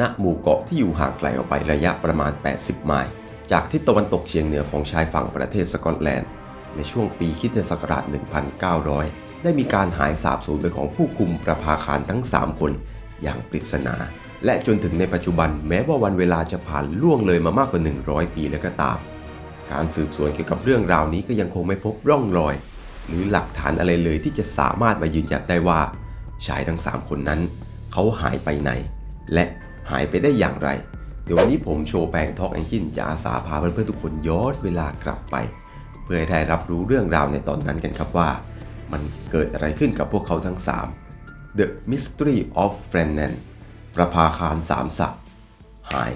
ณหมู่เกาะที่อยู่ห่างไกลออกไประยะประมาณ 80 ไมล์ จากทิศตะวันตกเฉียงเหนือของชายฝั่งประเทศสกอตแลนด์ ในช่วงปีคริดศักราช 1900 ได้มีการหายสาบสูญไปของผู้คุมประภาคารทั้ง 3 คนอย่างปริศนา และจนถึงในปัจจุบันแม้ว่าวันเวลาจะผ่านล่วงเลยมามากกว่า 100 ปีแล้วก็ตาม การสืบสวนเกี่ยวกับเรื่องราวนี้ก็ยังคงไม่พบร่องรอย หรือหลักฐานอะไรเลยที่จะสามารถมายืนยันได้ว่าชายทั้ง 3 คนนั้น เขาหายไปไหน และ หายไปได้อย่างไร เดี๋ยววันนี้ผมโชว์แปลงทอกแองจินจะอาสาพาเพื่อนๆทุกคนย้อนเวลากลับไป เพื่อให้ได้รับรู้เรื่องราวในตอนนั้นกันครับว่า มันเกิดอะไรขึ้นกับพวกเขาทั้ง 3 The Mystery of f r e n n a n ประภาคารสามสักหาย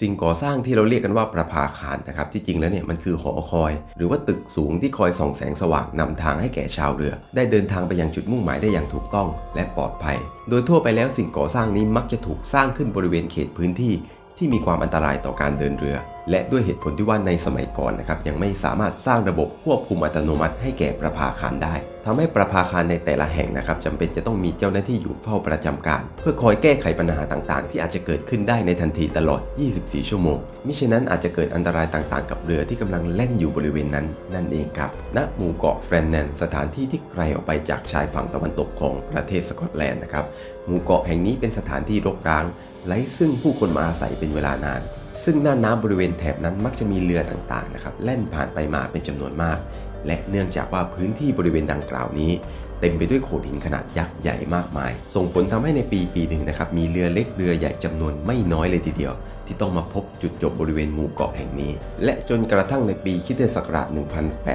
สิ่งก่อสร้างที่เราเรียกกันว่าประภาคารนะครับที่จริงแล้วเนี่ยมันคือหอคอย หรือว่าตึกสูงที่คอยส่องแสงสว่างนำทางให้แก่ชาวเรือ ได้เดินทางไปยังจุดมุ่งหมายได้อย่างถูกต้องและปลอดภัย โดยทั่วไปแล้วสิ่งก่อสร้างนี้มักจะถูกสร้างขึ้นบริเวณเขตพื้นที่ ที่มีความอันตรายต่อการเดินเรือ และด้วยเหตุผลที่ว่าในสมัยก่อนนะครับยังไม่สามารถสร้างระบบควบคุมอัตโนมัติให้แก่ประภาคารได้ทำให้ประภาคารในแต่ละแห่งนะครับจำเป็นจะต้องมีเจ้าหน้าที่อยู่เฝ้าประจำการ เพื่อคอยแก้ไขปัญหาต่างๆ ที่อาจจะเกิดขึ้นได้ในทันทีตลอด 24 ชั่วโมงมิฉะนั้นอาจจะเกิดอันตรายต่างๆ กับเรือที่กำลังแล่นอยู่บริเวณนั้นนั่นเองครับณหมู่เกาะแฟรนแนนสถานที่ที่ไกลออกไปจากชายฝั่งตะวันตกของประเทศสกอตแลนด์นะครับหมู่เกาะแห่งนี้เป็นสถานที่รกร้างไร้ซึ่งผู้คนมาอาศัยเป็นเวลานาน ซึ่งน่านน้ำบริเวณแถบนั้นมักจะมีเรือต่างๆนะครับแล่นผ่านไปมาเป็นจำนวนมาก และเนื่องจากว่าพื้นที่บริเวณดังกล่าวนี้ เต็มไปด้วยโขดหินขนาดยักษ์ใหญ่มากมาย ส่งผลทำให้ในปีปีหนึ่งนะครับมีเรือเล็กเรือใหญ่จำนวนไม่น้อยเลยทีเดียว ที่ต้องมาพบจุดจบบริเวณหมู่เกาะแห่งนี้ และจนกระทั่งในปีคิดศักราช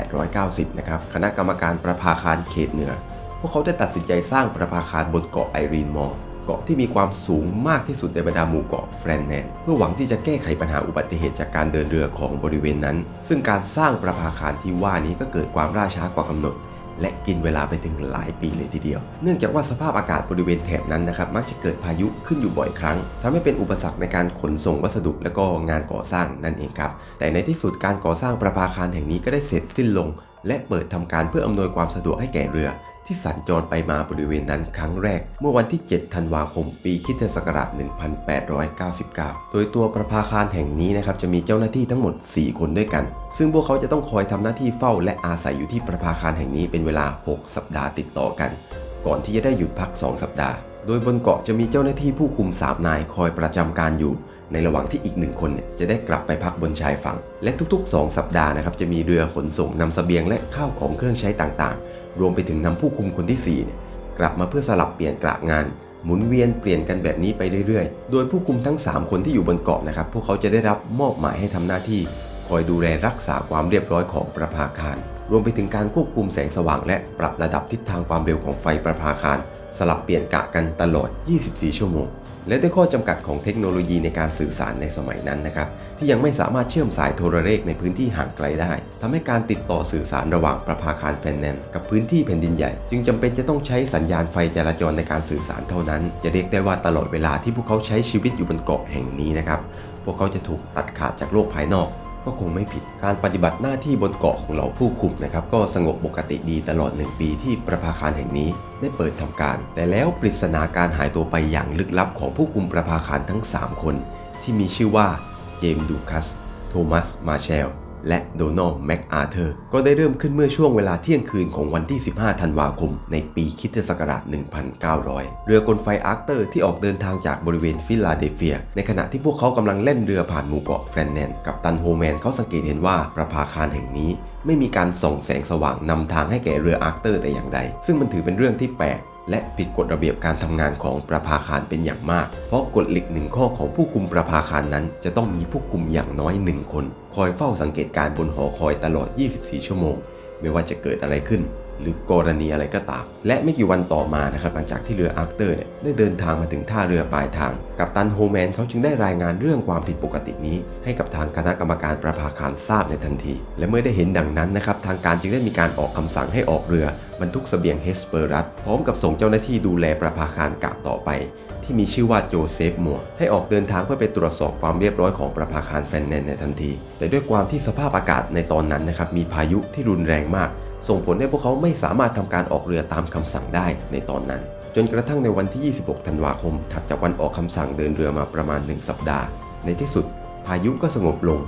1890 นะครับคณะกรรมการประภาคารเขตเหนือพวกเขาได้ตัดสินใจสร้างประภาคารบนเกาะไอรีนมอร์ เกาะที่มีความสูงมากที่สุดในบรรดาหมู่เกาะแฟรนแนนเพื่อหวังที่จะแก้ไขปัญหาอุบัติเหตุจากการเดินเรือของบริเวณนั้น ซึ่งการสร้างประภาคารที่ว่านี้ก็เกิดความล่าช้ากว่ากำหนดและกินเวลาไปถึงหลายปีเลยทีเดียว เนื่องจากว่าสภาพอากาศบริเวณแถบนั้นนะครับ มักจะเกิดพายุขึ้นอยู่บ่อยครั้งทำให้เป็นอุปสรรคในการขนส่งวัสดุและก็งานก่อสร้างนั่นเองครับ แต่ในที่สุดการก่อสร้างประภาคารแห่งนี้ก็ได้เสร็จสิ้นลง และเปิดทำการเพื่ออำนวยความสะดวกให้แก่เรือ ที่สัญจรไปมาบริเวณนั้นครั้งแรก เมื่อวันที่ 7 ธันวาคม ปีคิศักราช 1899 โดยตัวประภาคารแห่งนี้นะครับจะมีเจ้าหน้าที่ทั้งหมด 4 คนด้วยกัน ซึ่งพวกเขาจะต้องคอยทำหน้าที่เฝ้าและอาศัยอยู่ที่ประภาคารแห่งนี้เป็นเวลา 6 สัปดาห์ติดต่อกัน ก่อนที่จะได้หยุดพัก 2 สัปดาห์ โดยบนเกาะจะมีเจ้าหน้าที่ผู้คุมสามนายคอยประจำการอยู่ ในระหว่างที่อีกหนึ่งคนเนี่ยจะได้กลับไปพักบนชายฝั่ง และทุกๆ 2 สัปดาห์นะครับจะมีเรือขนส่งนำเสบียงและข้าวของเครื่องใช้ต่างๆ รวมไปถึงนำผู้คุมคนที่4เนี่ยกลับมาเพื่อสลับเปลี่ยนกะงาน หมุนเวียนเปลี่ยนกันแบบนี้ไปเรื่อยๆ โดยผู้คุมทั้ง 3 คนที่อยู่บนเกาะนะครับพวกเขาจะได้รับมอบหมายให้ทำหน้าที่ คอยดูแลรักษาความเรียบร้อยของประภาคาร รวมไปถึงการควบคุมแสงสว่าง และปรับระดับทิศทางความเร็วของไฟประภาคาร สลับเปลี่ยนกะกันตลอด 24 ชั่วโมง และด้วยข้อจำกัดของเทคโนโลยีในการสื่อสารในสมัยนั้นนะครับ ที่ยังไม่สามารถเชื่อมสายโทรเลขในพื้นที่ห่างไกลได้ทำให้การติดต่อสื่อสารระหว่างประภาคารแฟนแนนกับพื้นที่แผ่นดินใหญ่ จึงจำเป็นจะต้องใช้สัญญาณไฟจราจรในการสื่อสารเท่านั้น จะเรียกได้ว่าตลอดเวลาที่พวกเขาใช้ชีวิตอยู่บนเกาะแห่งนี้นะครับพวกเขาจะถูกตัดขาดจากโลกภายนอก ก็คงไม่ผิดการปฏิบัติหน้าที่บนเกาะของเราผู้คุมนะครับก็สงบปกติดีตลอด 1 ปีที่ประภาคารแห่งนี้ได้เปิดทำการ แต่แล้วปริศนาการหายตัวไปอย่างลึกลับของผู้คุมประภาคารทั้ง 3 คน ที่มีชื่อว่าเจมส์ดูคัส โทมัส มาเชล และโดนัลด์แม็กอาเธอร์ก็ได้เริ่มขึ้นเมื่อช่วงเวลาเที่ยงคืนของวันที่ 15 ธันวาคม ในปีคริสตศักราช 1900 เรือกลไฟอาร์เตอร์ที่ออกเดินทางจากบริเวณฟิลาเดลเฟีย ในขณะที่พวกเขากำลังเล่นเรือผ่านหมู่เกาะแฟรนแนนกับตันโฮแมนเขาสังเกตเห็นว่าประภาคารแห่งนี้ไม่มีการส่องแสงสว่างนำทางให้แก่เรืออาร์เตอร์แต่อย่างใด ซึ่งมันถือเป็นเรื่องที่แปลก และผิดกฎระเบียบการทำงานของประภาคารเป็นอย่างมาก เพราะกฎเหล็กหนึ่งข้อของผู้คุมประภาคารนั้น จะต้องมีผู้คุมอย่างน้อยหนึ่งคน คอยเฝ้าสังเกตการณ์บนหอคอยตลอด 24 ชั่วโมง ไม่ว่าจะเกิดอะไรขึ้น หรือกรณีอะไรก็ตาม และไม่กี่วันต่อมานะครับหลังจากที่เรืออาร์คเตอร์เนี่ยได้เดินทางมาถึงท่าเรือปลายทาง กัปตันโฮแมนเขาจึงได้รายงานเรื่องความผิดปกตินี้ ให้กับทางคณะกรรมการประภาคารทราบในทันที และเมื่อได้เห็นดังนั้นนะครับทางการจึงได้มีการออกคำสั่งให้ออกเรือบรรทุกเสบียงเฮสเปอรัสพร้อมกับส่งเจ้าหน้าที่ดูแลประภาคารกะต่อไป ที่มีชื่อว่าโจเซฟมัวให้ออกเดินทางเพื่อไปตรวจสอบความเรียบร้อยของประภาคารแฟนแนนในทันที แต่ด้วยความที่สภาพอากาศในตอนนั้นนะครับมีพายุที่รุนแรงมาก ส่งผลให้พวกเขาไม่สามารถทำการออกเรือตามคำสั่งได้ในตอนนั้น จนกระทั่งในวันที่ 26 ธันวาคม ถัดจากวันออกคำสั่งเดินเรือมาประมาณ 1 สัปดาห์ ในที่สุด พายุก็สงบลง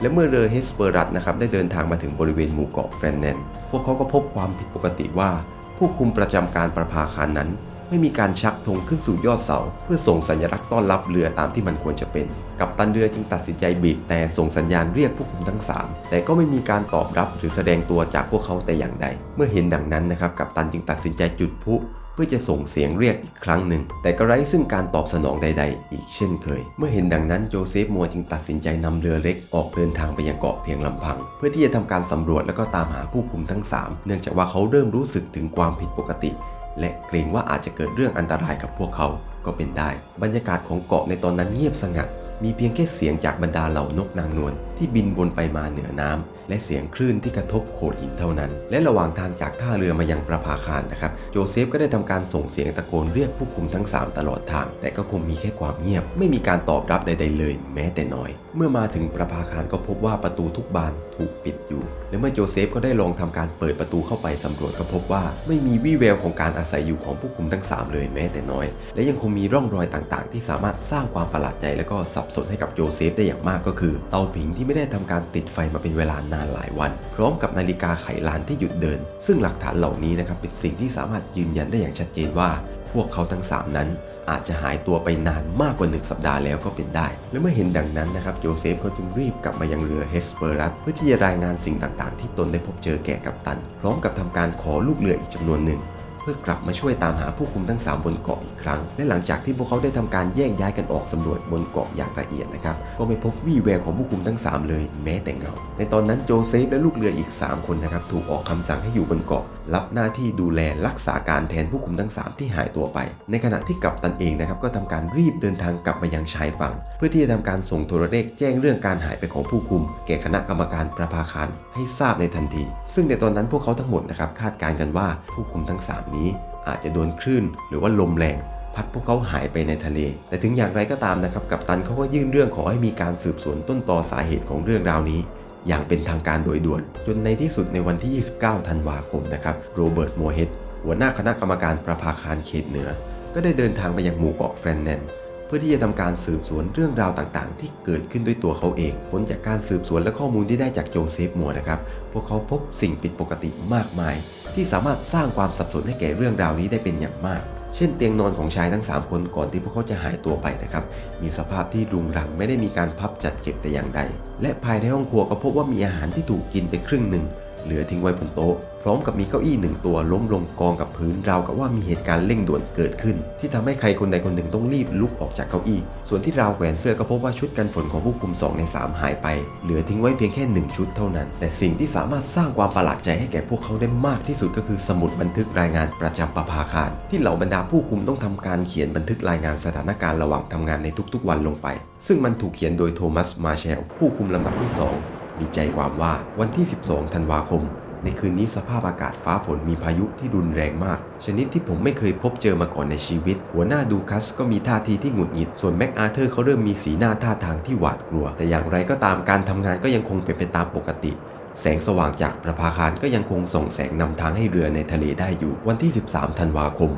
และเมื่อเรือเฮสเปอรัตนะครับได้เดินทางมาถึงบริเวณหมู่เกาะแฟรนแนน พวกเขาก็พบความผิดปกติว่า ผู้คุมประจำการประภาคารนั้น ไม่มีการชักธงขึ้นสู่ยอดเสา เพื่อส่งสัญลักษณ์ต้อนรับเรือตามที่มันควรจะเป็น กัปตันเรือจึงตัดสินใจบีบแต่ส่งสัญญาณเรียกผู้คุมทั้ง 3 แต่ก็ไม่มีการตอบรับหรือแสดงตัวจากพวกเขาแต่อย่างใด เมื่อเห็นดังนั้นนะครับกัปตันจึงตัดสินใจจุดพลุเพื่อจะส่งเสียงเรียกอีกครั้งหนึ่ง แต่ก็ไร้ซึ่งการตอบสนองใด ๆ อีกเช่นเคย เมื่อเห็นดังนั้นโจเซฟมัวจึงตัดสินใจนำเรือเล็กออกเดินทางไปยังเกาะเพียงลำพัง เพื่อที่จะทำการสำรวจแล้วก็ตามหาผู้คุมทั้ง 3 เนื่องจากว่าเขาเริ่มรู้สึกถึงความผิดปกติ และเกรงว่าอาจจะเกิดเรื่องอันตรายกับพวกเขาก็เป็นได้ บรรยากาศของเกาะในตอนนั้นเงียบสงัด มีเพียงแค่เสียงจากบรรดาเหล่านกนางนวลที่บินวนไปมาเหนือน้ำและเสียงคลื่นที่กระทบโขดหินเท่านั้น และระหว่างทางจากท่าเรือมายังประภาคารนะครับ โจเซฟก็ได้ทำการส่งเสียงตะโกนเรียกผู้คุมทั้ง 3 ตลอดทาง แต่ก็คงมีแค่ความเงียบ ไม่มีการตอบรับใด ๆ เลย แม้แต่น้อย เมื่อมาถึงประภาคารก็พบว่าประตูทุกบาน ถูกปิดอยู่ และเมื่อโจเซฟก็ได้ลองทำการเปิดประตูเข้าไปสำรวจก็พบว่า ไม่มีวี่แววของการอาศัยอยู่ของผู้คุมทั้ง 3 เลยแม้แต่น้อย และยังคงมีร่องรอยต่างๆ ที่สามารถสร้างความประหลาดใจ และก็สับสนให้กับโจเซฟได้อย่างมากก็คือ เตาผิงที่ไม่ได้ทำการติดไฟมาเป็นเวลานานหลายวัน พร้อมกับนาฬิกาไขลานที่หยุดเดิน ซึ่งหลักฐานเหล่านี้นะครับเป็นสิ่งที่สามารถยืนยันได้อย่างชัดเจนว่า พวกเขาทั้ง 3 นั้น อาจจะหายตัวไปนานมากกว่า 1 สัปดาห์แล้วก็เป็นได้ และเมื่อเห็นดังนั้นนะครับโยเซฟก็จึงรีบกลับมายังเรือเฮสเปอรัสเพื่อที่จะรายงานสิ่งต่างๆ ที่ตนได้พบเจอแก่กัปตัน พร้อมกับทำการขอลูกเรืออีกจำนวนหนึ่ง เพื่อกลับมาช่วยตามหาผู้คุมทั้ง 3 บนเกาะอีกครั้ง และหลังจากที่พวกเขาได้ทำการแยกย้ายกันออกสำรวจบนเกาะอย่างละเอียดนะครับก็ไม่พบวี่แววของผู้คุมทั้ง 3 เลยแม้แต่เงา ในตอนนั้นโจเซฟและลูกเรืออีก 3 คนนะครับถูกออกคำสั่งให้อยู่บนเกาะ รับหน้าที่ดูแลรักษาการแทนผู้คุมทั้ง 3 ที่หายตัวไป ในขณะที่กัปตันเองนะครับก็ทำการรีบเดินทางกลับมายังชายฝั่ง เพื่อที่จะทำการส่งโทรเลขแจ้งเรื่องการหายไปของผู้คุม แก่คณะกรรมการประภาคารให้ทราบในทันที ซึ่งในตอนนั้นพวกเขาทั้งหมดนะครับคาดการณ์กันว่าผู้คุมทั้ง 3นี้อาจจะโดนคลื่นหรือว่าลมแรง พัดพวกเขาหายไปในทะเล แต่ถึงอย่างไรก็ตามนะครับ กัปตันเขาก็ยื่นเรื่องขอให้มีการสืบสวนต้นตอสาเหตุของเรื่องราวนี้ อย่างเป็นทางการโดยด่วน จนในที่สุดในวันที่ 29 ธันวาคมนะครับโรเบิร์ตโมเฮดหัวหน้าคณะกรรมการประภาคารเขตเหนือ ก็ได้เดินทางไปยังหมู่เกาะแฟรนแนนเพื่อที่จะทำการสืบสวนเรื่องราวต่างๆ ที่เกิดขึ้นด้วยตัวเขาเอง ผลจากการสืบสวนและข้อมูลที่ได้จากโจเซฟมัวนะครับ พวกเขาพบสิ่งผิดปกติมากมาย ที่สามารถสร้างความสับสนให้แก่เรื่องราวนี้ได้เป็นอย่างมาก เช่นเตียงนอนของชายทั้ง 3 คนก่อนที่พวกเขาจะหายตัวไปนะครับ มีสภาพที่รุงรังไม่ได้มีการพับจัดเก็บแต่อย่างใด และภายในห้องครัวก็พบว่ามีอาหารที่ถูกกินไปครึ่งหนึ่งเหลือทิ้งไว้บนโต๊ะ พร้อมกับมีเก้าอี้หนึ่งตัวล้มลงกองกับพื้นราวกับว่ามีเหตุการณ์เร่งด่วนเกิดขึ้น ที่ทำให้ใครคนใดคนหนึ่งต้องรีบลุกออกจากเก้าอี้ ส่วนที่ราวแขวนเสื้อก็พบว่าชุดกันฝนของผู้คุม 2 ใน 3 หายไป เหลือทิ้งไว้เพียงแค่ 1 ชุดเท่านั้น แต่สิ่งที่สามารถสร้างความประหลาดใจให้แก่พวกเขาได้มากที่สุดก็คือสมุดบันทึกรายงานประจำประภาคาร ที่เหล่าบรรดาผู้คุมต้องทำการเขียนบันทึกรายงานสถานการณ์ระหว่างทำงานในทุกๆ วันลงไป ซึ่งมันถูกเขียนโดยโทมัสมาเชลผู้คุมลำดับที่ 2 มีใจความว่าวันที่ 12 ธันวาคม ในคืนนี้สภาพอากาศฟ้าฝนมีพายุที่รุนแรงมาก ชนิดที่ผมไม่เคยพบเจอมาก่อนในชีวิต หัวหน้าดูคัสก็มีท่าทีที่หงุดหงิด ส่วนแม็กอาเธอร์เขาเริ่มมีสีหน้าท่าทางที่หวาดกลัว แต่อย่างไรก็ตามการทำงานก็ยังคงเป็นไปตามปกติแสงสว่างจากประภาคารก็ยังคงส่องแสงนำทางให้เรือในทะเลได้อยู่ วันที่ 13 ธันวาคม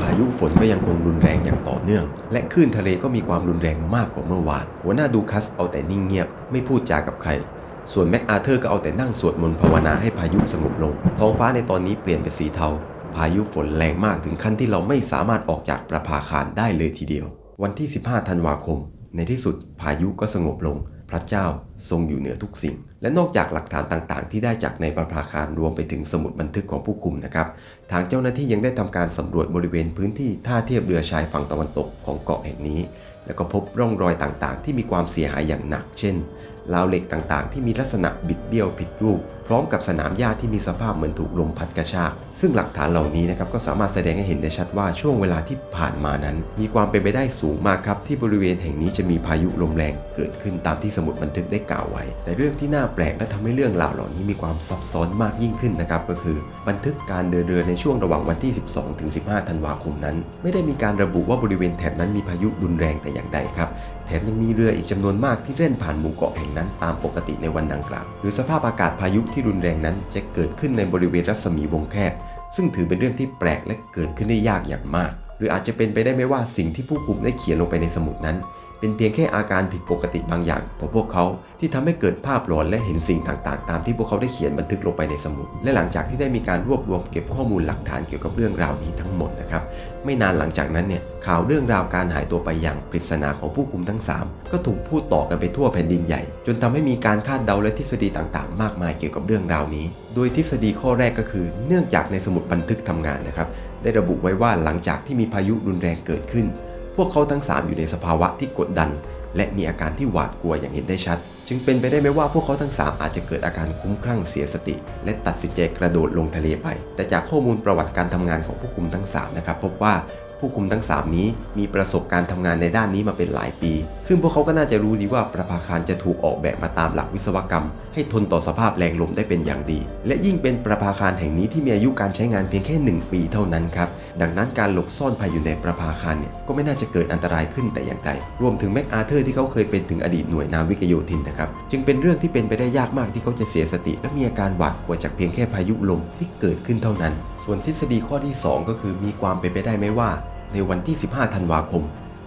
พายุฝนก็ยังคงรุนแรงอย่างต่อเนื่อง และคลื่นทะเลก็มีความรุนแรงมากกว่าเมื่อวาน หัวหน้าดูคัสเอาแต่นิ่งเงียบ ไม่พูดจากับใคร ส่วนแม็กอาเธอร์ก็เอาแต่นั่งสวดมนต์ภาวนาให้พายุสงบลง ท้องฟ้าในตอนนี้เปลี่ยนเป็นสีเทา พายุฝนแรงมากถึงขั้นที่เราไม่สามารถออกจากประภาคารได้เลยทีเดียว วันที่ 15 ธันวาคม ในที่สุดพายุก็สงบลง พระเจ้าทรงอยู่เหนือทุกสิ่ง และนอกจากหลักฐานต่างๆ ที่ได้จากในประภาคารรวมไปถึงสมุดบันทึกของผู้คุมนะครับ ทางเจ้าหน้าที่ยังได้ทำการสำรวจบริเวณพื้นที่ท่าเทียบเรือชายฝั่งตะวันตกของเกาะแห่งนี้ แล้วก็พบร่องรอยต่างๆ ที่มีความเสียหายอย่างหนัก เช่น ราวเหล็กต่างๆ ที่มีลักษณะบิดเบี้ยวผิดรูป พร้อมกับสนามหญ้าที่มีสภาพเหมือนถูกลมพัดกระชาก ซึ่งหลักฐานเหล่านี้นะครับก็สามารถแสดงให้เห็นได้ชัดว่าช่วงเวลาที่ผ่านมานั้น มีความเป็นไปได้สูงมากครับที่บริเวณแห่งนี้จะมีพายุลมแรงเกิดขึ้นตามที่สมุดบันทึกได้กล่าวไว้ แต่เรื่องที่น่าแปลกและทำให้เรื่องราวเหล่านี้มีความซับซ้อนมากยิ่งขึ้นนะครับก็คือ บันทึกการเดินเรือในช่วงระหว่างวันที่ 12ถึง15 ธันวาคมนั้น ไม่ได้มีการระบุว่าบริเวณแถบนั้นมีพายุรุนแรงแต่อย่างใดครับ ถมยังมีเรืออีกจำนวนมากที่เล่นผ่านหมู่เกาะแห่งนั้นตามปกติในวันดังกล่าว หรือสภาพอากาศพายุที่รุนแรงนั้นจะเกิดขึ้นในบริเวณรัศมีวงแคบ ซึ่งถือเป็นเรื่องที่แปลกและเกิดขึ้นได้ยากอย่างมาก หรืออาจจะเป็นไปได้ไหมว่าสิ่งที่ผู้คุมได้เขียนลงไปในสมุดนั้น เป็นเพียงแค่อาการผิดปกติบางอย่างของพวกเขาที่ทำให้เกิดภาพหลอนและเห็นสิ่งต่างๆ ตามที่พวกเขาได้เขียนบันทึกลงไปในสมุด และหลังจากที่ได้มีการรวบรวมเก็บข้อมูลหลักฐานเกี่ยวกับเรื่องราวนี้ทั้งหมดนะครับไม่นานหลังจากนั้นเนี่ยข่าวเรื่องราวการหายตัวไปอย่างปริศนาของผู้คุมทั้ง 3 ก็ถูกพูดต่อกันไปทั่วแผ่นดินใหญ่ จนทำให้มีการคาดเดาและทฤษฎีต่างๆ มากมายเกี่ยวกับเรื่องราวนี้ โดยทฤษฎีข้อแรกก็คือ เนื่องจากในสมุดบันทึกทำงานนะครับได้ระบุไว้ว่าหลังจากที่มีพายุรุนแรงเกิดขึ้น พวกเขาทั้ง 3 อยู่ในสภาวะที่กดดัน และมีอาการที่หวาดกลัวอย่างเห็นได้ชัด จึงเป็นไปได้ไหมว่าพวกเขาทั้ง 3 อาจจะเกิดอาการคุ้มคลั่งเสียสติ และตัดสินใจกระโดดลงทะเลไป แต่จากข้อมูลประวัติการทำงานของผู้คุมทั้ง 3 นะครับพบว่า ผู้คุมทั้ง 3 นี้มีประสบการณ์ทำงานในด้านนี้มาเป็นหลายปี ซึ่งพวกเขาก็น่าจะรู้ดีว่าประภาคารจะถูกออกแบบมาตามหลักวิศวกรรม ให้ทนต่อสภาพแรงลมได้เป็นอย่างดี และยิ่งเป็นประภาคารแห่งนี้ที่มีอายุการใช้งานเพียงแค่ 1 ปีเท่านั้นครับ ดังนั้นการหลบซ่อนภายอยู่ในประภาคารเนี่ยก็ไม่น่าจะเกิดอันตรายขึ้นแต่อย่างใด รวมถึงแม็กอาเธอร์ที่เขาเคยเป็นถึงอดีตหน่วยนาวิกโยธินนะครับ จึงเป็นเรื่องที่เป็นไปได้ยากมากที่เขาจะเสียสติ และมีอาการหวาดกลัวจากเพียงแค่พายุลมที่เกิดขึ้นเท่านั้น ส่วนทฤษฎีข้อที่ 2 ก็คือมีความเป็นไปได้ไหมว่า ในวันที่ 15 ธันวาคม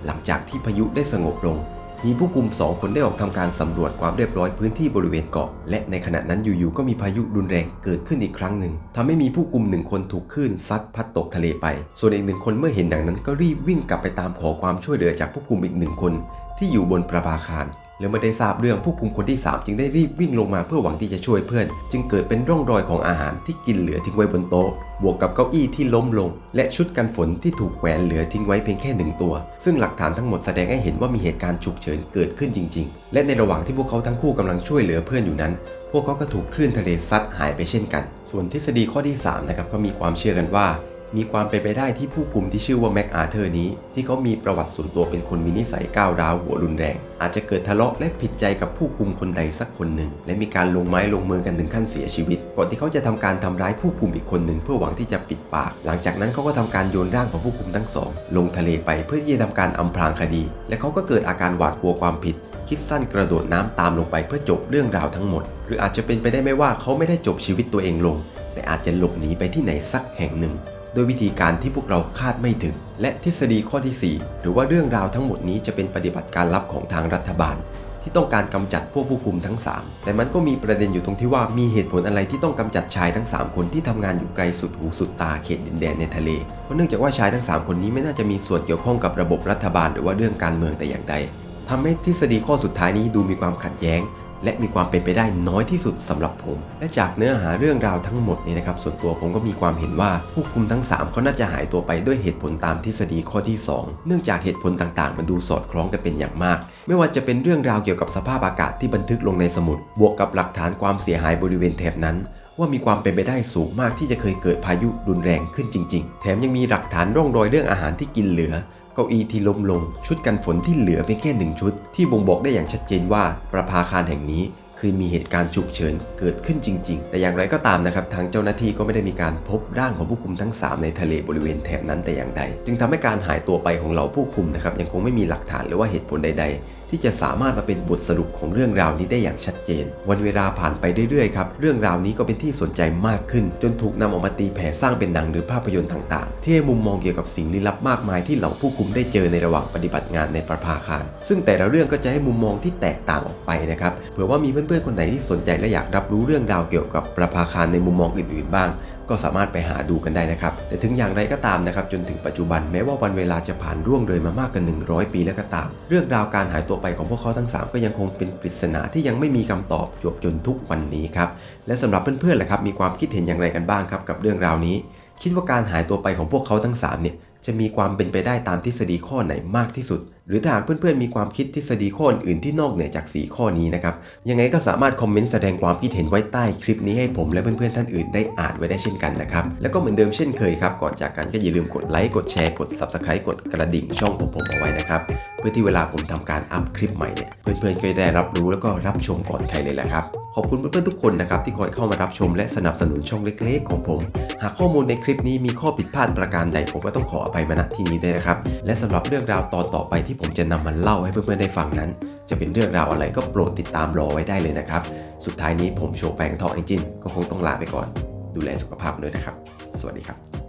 หลังจากที่พายุได้สงบลง มีผู้คุม2คนได้ออกทำการสำรวจความเรียบร้อยพื้นที่บริเวณเกาะ และในขณะนั้นอยู่ๆก็มีพายุรุนแรงเกิดขึ้นอีกครั้งหนึ่งทำให้มีผู้คุมหนึ่งคนถูกคลื่นซัดพัดตกทะเลไป ส่วนอีกหนึ่งคนเมื่อเห็นดังนั้นก็รีบวิ่งกลับไปตามขอความช่วยเหลือจากผู้คุมอีกหนึ่งคน ที่อยู่บนประภาคาร แล้วเมื่อได้ทราบเรื่องผู้คุมคนที่ 3 จึงได้รีบวิ่งลงมาเพื่อหวังที่จะช่วยเพื่อน จึงเกิดเป็นร่องรอยของอาหารที่กินเหลือทิ้งไว้บนโต๊ะ บวกกับเก้าอี้ที่ล้มลง และชุดกันฝนที่ถูกแขวนเหลือทิ้งไว้เพียงแค่หนึ่งตัว ซึ่งหลักฐานทั้งหมดแสดงให้เห็นว่ามีเหตุการณ์ฉุกเฉินเกิดขึ้นจริง ๆ และในระหว่างที่พวกเขาทั้งคู่กำลังช่วยเหลือเพื่อนอยู่นั้นพวกเขาก็ถูกคลื่นทะเลซัดหายไปเช่นกัน ส่วนทฤษฎีข้อที่3นะครับก็มีความเชื่อกันว่า มีความเป็นไปได้ที่ผู้คุมที่ชื่อว่าแม็กอาเธอร์นี้ ที่เขามีประวัติส่วนตัวเป็นคนมีนิสัยก้าวร้าวหัวรุนแรง อาจจะเกิดทะเลาะและผิดใจกับผู้คุมคนใดสักคนหนึ่ง และมีการลงไม้ลงมือกันถึงขั้นเสียชีวิต ก่อนที่เขาจะทำการทำร้ายผู้คุมอีกคนหนึ่งเพื่อหวังที่จะปิดปาก หลังจากนั้นเขาก็ทำการโยนร่างของผู้คุมทั้งสอง ลงทะเลไปเพื่อที่จะทำการอำพรางคดี และเขาก็เกิดอาการหวาดกลัวความผิด คิดสั้นกระโดดน้ำตามลงไปเพื่อจบเรื่องราวทั้งหมด หรืออาจจะเป็นไปได้ไหมว่าเขาไม่ได้จบชีวิตตัวเองลง แต่อาจจะหลบหนีไปที่ไหนสักแห่งหนึ่ง โดยวิธีการที่พวกเราคาดไม่ถึง และทฤษฎีข้อที่ 4 หรือว่าเรื่องราวทั้งหมดนี้จะเป็นปฏิบัติการลับของทางรัฐบาล ที่ต้องการกำจัดพวกผู้คุมทั้ง 3 แต่มันก็มีประเด็นอยู่ตรงที่ว่ามีเหตุผลอะไรที่ต้องกำจัดชายทั้ง 3 คนที่ทำงานอยู่ไกลสุดหูสุดตาเขตดินแดนในทะเล เพราะเนื่องจากว่าชายทั้ง 3 คนนี้ไม่น่าจะมีส่วนเกี่ยวข้องกับระบบรัฐบาล หรือว่าเรื่องการเมืองแต่อย่างใดทำให้ทฤษฎีข้อสุดท้ายนี้ดูมีความขัดแย้ง และมีความเป็นไปได้น้อยที่สุดสำหรับผม และจากเนื้อหาเรื่องราวทั้งหมดนี้นะครับส่วนตัวผมก็มีความเห็นว่าผู้คุมทั้ง 3เขาน่าจะหายตัวไปด้วยเหตุผลตามทฤษฎีข้อที่ 2 เนื่องจากเหตุผลต่างๆ มันดูสอดคล้องกันเป็นอย่างมาก ไม่ว่าจะเป็นเรื่องราวเกี่ยวกับสภาพอากาศที่บันทึกลงในสมุด บวกกับหลักฐานความเสียหายบริเวณแถบนั้นว่ามีความเป็นไปได้สูงมากที่จะเคยเกิดพายุรุนแรงขึ้นจริง ๆ แถมยังมีหลักฐานร่องรอยเรื่องอาหารที่กินเหลือ เก้าอี้ที่ล้มลง ชุดกันฝนที่เหลือเพียงแค่หนึ่งชุด ที่บ่งบอกได้อย่างชัดเจนว่าประภาคารแห่งนี้คือมีเหตุการณ์ฉุกเฉินเกิดขึ้นจริง ๆ แต่อย่างไรก็ตามนะครับ ทางเจ้าหน้าที่ก็ไม่ได้มีการพบร่างของผู้คุมทั้ง 3 ในทะเลบริเวณแถบนั้นแต่อย่างใด จึงทำให้การหายตัวไปของเหล่าผู้คุมนะครับยังคงไม่มีหลักฐานหรือว่าเหตุผลใด ๆ ที่จะสามารถมาเป็นบทสรุปของเรื่องราวนี้ได้อย่างชัดเจน วันเวลาผ่านไปเรื่อยๆครับเรื่องราวนี้ก็เป็นที่สนใจมากขึ้น จนถูกนำออกมาตีแผ่สร้างเป็นหนังหรือภาพยนตร์ต่างๆ ที่ให้มุมมองเกี่ยวกับสิ่งลี้ลับมากมายที่เหล่าผู้คุมได้เจอในระหว่างปฏิบัติงานในประภาคาร ซึ่งแต่ละเรื่องก็จะให้มุมมองที่แตกต่างออกไปนะครับเผื่อว่ามีเพื่อนๆคนไหนที่สนใจและอยากรับรู้เรื่องราวเกี่ยวกับประภาคารในมุมมองอื่นๆบ้าง ก็สามารถไปหาดูกันได้นะครับ แต่ถึงอย่างไรก็ตามนะครับ จนถึงปัจจุบันแม้ว่าวันเวลาจะผ่านร่วงเลยมามากกว่า100 ปีแล้วก็ตาม เรื่องราวการหายตัวไปของพวกเขาทั้ง 3 ก็ยังคงเป็นปริศนาที่ยังไม่มีคำตอบจบจนทุกวันนี้ครับ และสำหรับเพื่อนๆล่ะครับ มีความคิดเห็นอย่างไรกันบ้างครับกับเรื่องราวนี้ คิดว่าการหายตัวไปของพวกเขาทั้ง3เนี่ยจะมีความเป็นไปได้ตามทฤษฎีข้อไหนมากที่สุด หรือถ้าหากเพื่อนๆมีความคิดทฤษฎีข้ออื่นที่นอกเหนือจาก 4 ข้อนี้นะครับ ยังไงก็สามารถคอมเมนต์แสดงความคิดเห็นไว้ใต้คลิปนี้ให้ผมและเพื่อนๆท่านอื่นได้อ่านไว้ได้เช่นกันนะครับ แล้วก็เหมือนเดิมเช่นเคยครับ ก่อนจากกันก็อย่าลืมกดไลค์กดแชร์กด Subscribe กดกระดิ่งช่องของผมเอาไว้นะครับ เพื่อที่เวลาผมทำการอัพคลิปใหม่เนี่ยเพื่อนๆก็จะได้รับรู้แล้วก็รับชมก่อนใครเลยแหละครับขอบคุณเพื่อนๆทุกคนนะครับที่คอยเข้ามารับชมและสนับสนุนช่องเล็กๆ ของผม หากข้อมูลในคลิปนี้มีข้อผิดพลาดประการใดผมก็ต้องขออภัยมาณที่นี้ด้วยนะครับและสำหรับเรื่องราวตอนต่อไปที่ผมจะนำมาเล่าให้เพื่อนๆได้ฟังนั้น จะเป็นเรื่องราวอะไรก็โปรดติดตามรอไว้ได้เลยนะครับ สุดท้ายนี้ผมโชว์แปลงทองจริงๆก็คงต้องลาไปก่อน ดูแลสุขภาพด้วยนะครับ สวัสดีครับ